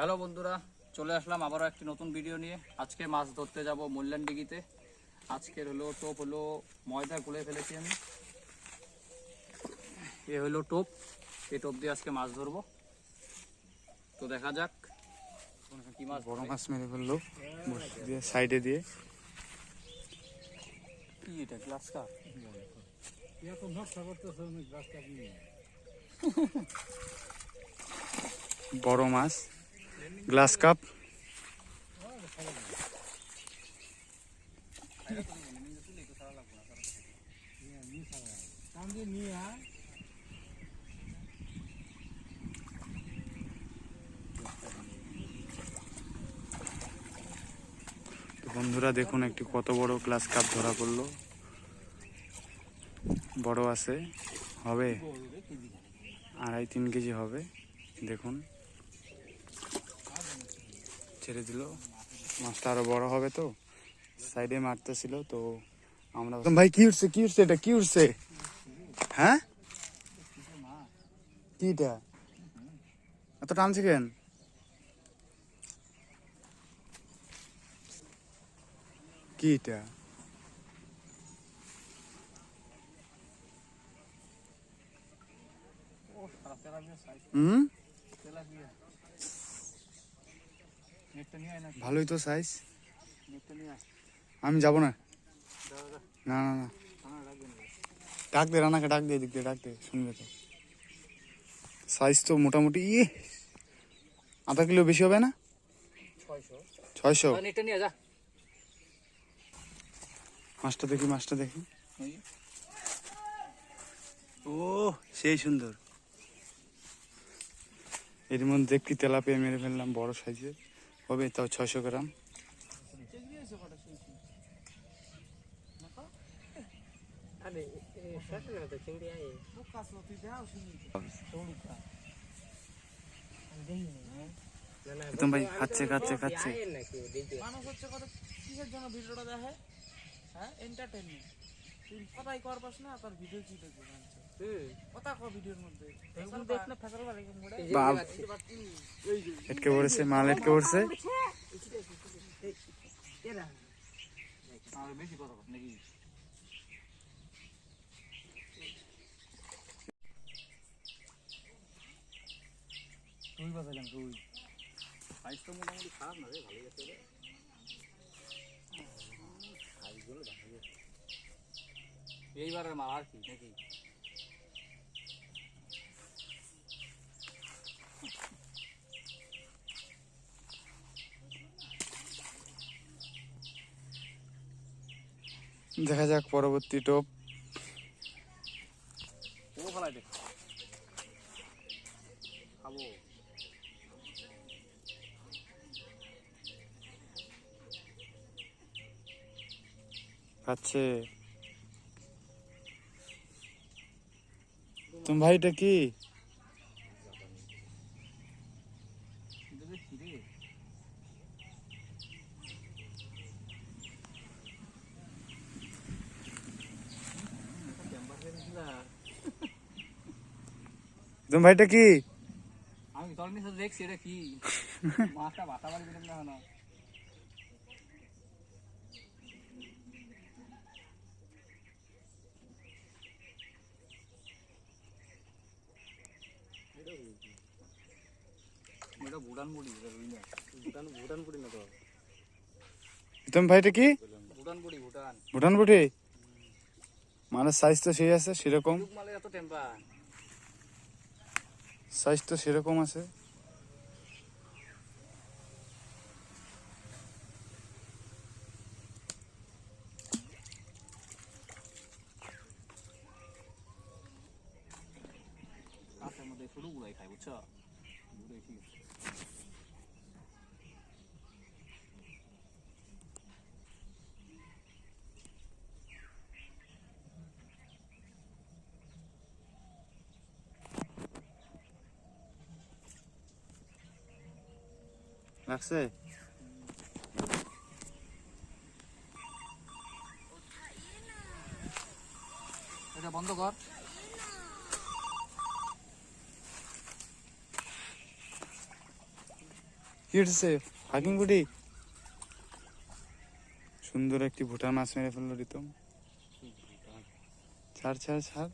Hello বন্ধুরা চলে আসলাম আবারও একটি নতুন ভিডিও নিয়ে। আজকে মাছ ধরতে যাব মূল্যান ডিগিতে আজকের হলো টোপ হলো ময়দা গুলে ফেলেছি আমি। এ হলো টোপ এই টোপ দিয়ে আজকে মাছ ধরবো। তো দেখা যাক কি মাছ বড় মাছ মেরে ফেলল দিয়ে সাইডে দিয়ে। কি এটা গ্লাস কাপ বড় মাছ। Glass cup. বন্ধুরা দেখুন একটি কত বড় গ্লাস কাপ ধরা পড়ল। বড় আছে, হবে। আড়াই তিন কেজি হবে, দেখুন। ছেড়ে দিল। মাছটা আরও বড় হবে তো সাইডে মারতেছিল তো আমরা ভাই কি উঠছে কি উঠছে এটা কি উঠছে হ্যাঁ? কি এটা এত টানছে কেন? কি এটা ও, সারা তেলাপিয়া size, হুম তেলাপিয়া। নেটটা নিয়ে আয় না ভালোই তো সাইজ আমি যাব না। না না না। ডাক দে রানাকে ডাক দে এদিক দিয়ে ডাক দে শুনবে তো। সাইজ তো মোটামুটি ইয়ে। আধা কিলো বেশি হবে না? ছয়শো। মাছটা দেখি মাছটা দেখি। ও সেই সুন্দর। এর মধ্যে একটি তেলাপিয়া মেরে ফেললাম বড় সাইজের। হবে তাও ছয়শো গ্রাম। একদম ভাই খাচ্ছে খাচ্ছে খাচ্ছে। মানুষ হচ্ছে কত কিসের জন্য ভিডিওটা দেখে? হ্যাঁ এন্টারটেনমেন্ট তুই কথাই করবাস না তার ভিডিও কি দেখবি জানছো কথা কো ভিডিওর মধ্যে। বাপ। এটকে পড়েছে মাল এটকে পড়ছে। আর বেশি কথা নাকি? তুই বাজালাম তুই। সাইজ তো মোটামুটি খারাপ না রে ভালোই আছে রে। সাইজগুলো এইবারের মাল আর কি নাকি? দেখা যাক পরবর্তী টোপ। ও ফেলাই দে। খাব। খাচ্ছে তুমি ভাই এটা কি কিন্তু কি রে তুমি ভাই এটা কি আমি তোর নিচে দেখছি এটা কি মাছটা বাতা বাড়ি দিলাম না এটা ভুটান বুড়ি এটা রুই না ভুটান ভুটান বুড়ি না তো? তুমি ভাই কি? ভুটান বুড়ি ভুটান। ভুটান বুটি মানে সাইজ তো সেই আছে সেরকম। সাইজ তো সেরকম আছে। শুরু গুলাই খাই বুঝছ দূরে ঠিক আছে লাগছে এটা বন্ধ কর কি উঠেছে হাকিং বুটি সুন্দর একটি ভুটান মাছ মেরে ফেলল রিতম। ছাড় ছাড় ছাড়।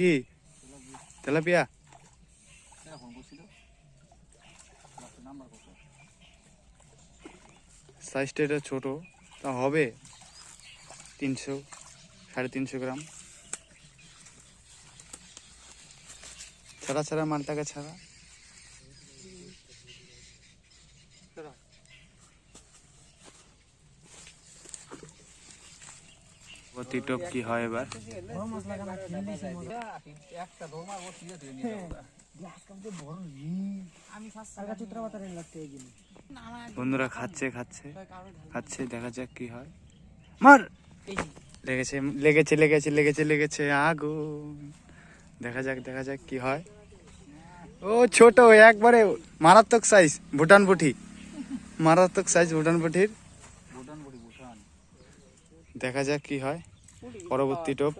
কি? তেলাপিয়া? সাইজটা এটা ছোটো, তা হবে তিনশো, সাড়ে তিনশো গ্রাম। ছাড়া ছাড়া মালটাকে ছাড়া। প্রতি টপ কি হয় এবার? বন্ধুরা খাচ্ছে খাচ্ছে খাচ্ছে, দেখা যাক কি হয়। মার! লেগেছে লেগেছে লেগেছে লেগেছে লেগেছে, আগুন। দেখা যাক দেখা যাক কি হয়। ও, ছোট, একবারে মারাত্মক সাইজ ভুটান পুঠি মারাত্মক সাইজ ভুটান পুঠির দেখা যাক কি হয়। পরবর্তী টোপ।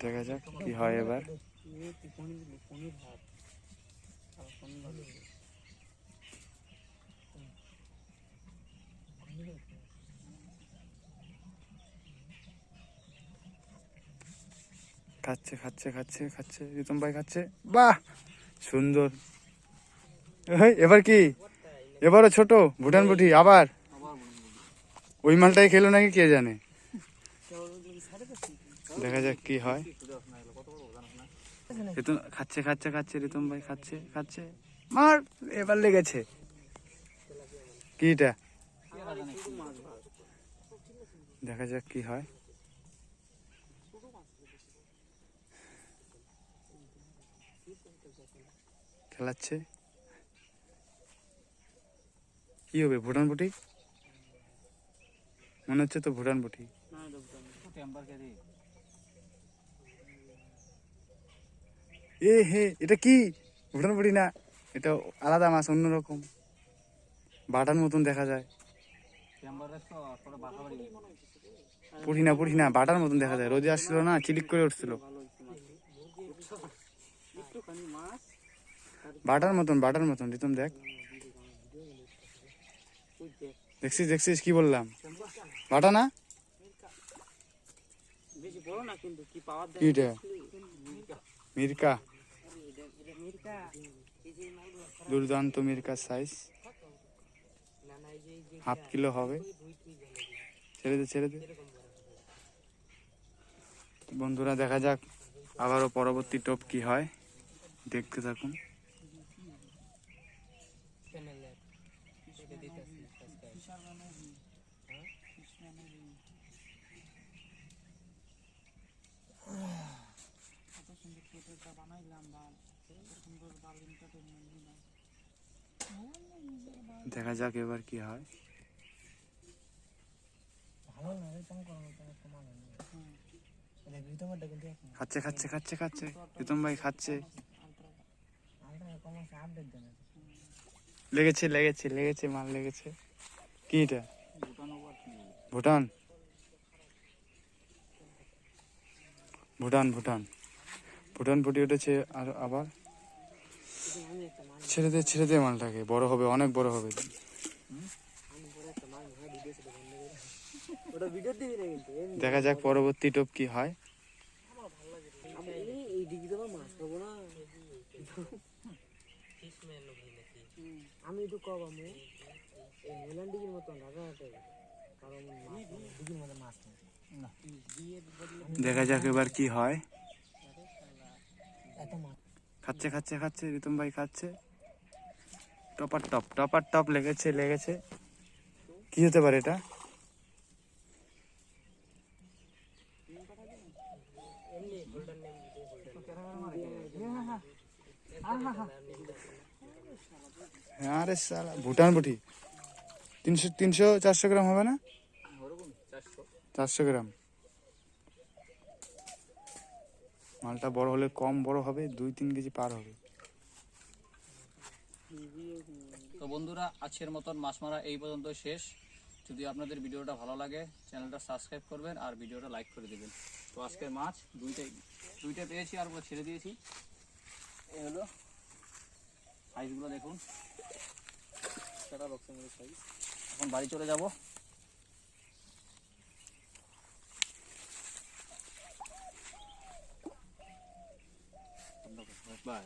দেখা যাক কি হয় এবার। খাচ্ছে খাচ্ছে খাচ্ছে খাচ্ছে। রিতম ভাই খাচ্ছে। বাহ! সুন্দর। এবার কি? এবারও ছোট? ভুটান বুটি আবার? ওই মালটাই খেলো নাকি কে জানে? দেখা যাক কি হয়। রিতম খাচ্ছে খাচ্ছে খাচ্ছে রিতম ভাই খাচ্ছে খাচ্ছে। মার এবার লেগেছে। কিটা? দেখা যাক কি হয়। খেলাচ্ছে? কি হবে, ভুটান বুটি? মনে হচ্ছে তো ভুটান দি এ হে, এটা কি? ভুটান বুটি না, এটা আলাদা মাছ অন্যরকম বাটার মতন দেখা যায়। পুঠি না পুঠি না, বাটার মতন দেখা যায়। রোদে আসছিল না, চিলিক করে উঠছিল। বাটার মতন বাটার মতন, রিতম দেখ। দেখছিস দেখছিস কি বললাম? বাটা না? মিরকা। দুর্দান্ত মিরকা সাইজ হাফ কিলো হবে। ছেড়ে দে ছেড়ে দে। বন্ধুরা দেখা যাক আবারও পরবর্তী টপ কি হয়। দেখতে থাকুন। বানাইলাম বা সুন্দর বাল এন্টারটেনমেন্ট দিলাম দেখা যাক এবার কি হয়। মানে খাচ্ছে খাচ্ছে খাচ্ছে খাচ্ছে। প্রীতম ভাই খাচ্ছে। লেগেছে লেগেছে লেগেছে মাল লেগেছে। কি এটা? ভুটান? ভুটান ভুটান। ভুটান ফুটি উঠেছে আর আবার ছেড়ে দে ছেড়ে দে মালটাকে। বড় হবে অনেক বড় হবে। দেখা যাক পরবর্তী টপ কি হয়। আমি একটু কব আমি মিলান ডিগির কারণ ডিগির মাছ না দেখা যাক এবার কি হয়। খাচ্ছে খাচ্ছে খাচ্ছে, রিতম ভাই খাচ্ছে। টপার টপ টপার টপ লেগেছে লেগেছে। কি হতে পারে এটা? হ্যাঁ রে সালা ভুটান বুটি। তিনশো তিনশো, চারশো গ্রাম হবে না? চারশো গ্রাম। মালটা বড় হলে কম বড় হবে, দুই তিন কেজি পার হবে। তো বন্ধুরা, আজকের মতন মাছ মারা এই পর্যন্ত শেষ। যদি আপনাদের ভিডিওটা ভালো লাগে, চ্যানেলটা সাবস্ক্রাইব করবেন আর ভিডিওটা লাইক করে দেবেন। তো আজকের মাছ দুইটাই, দুইটা পেয়েছি আর ছেড়ে দিয়েছি। এই হলো সাইজগুলো দেখুন। সেটা সাইজ এখন বাড়ি চলে যাব। Bye.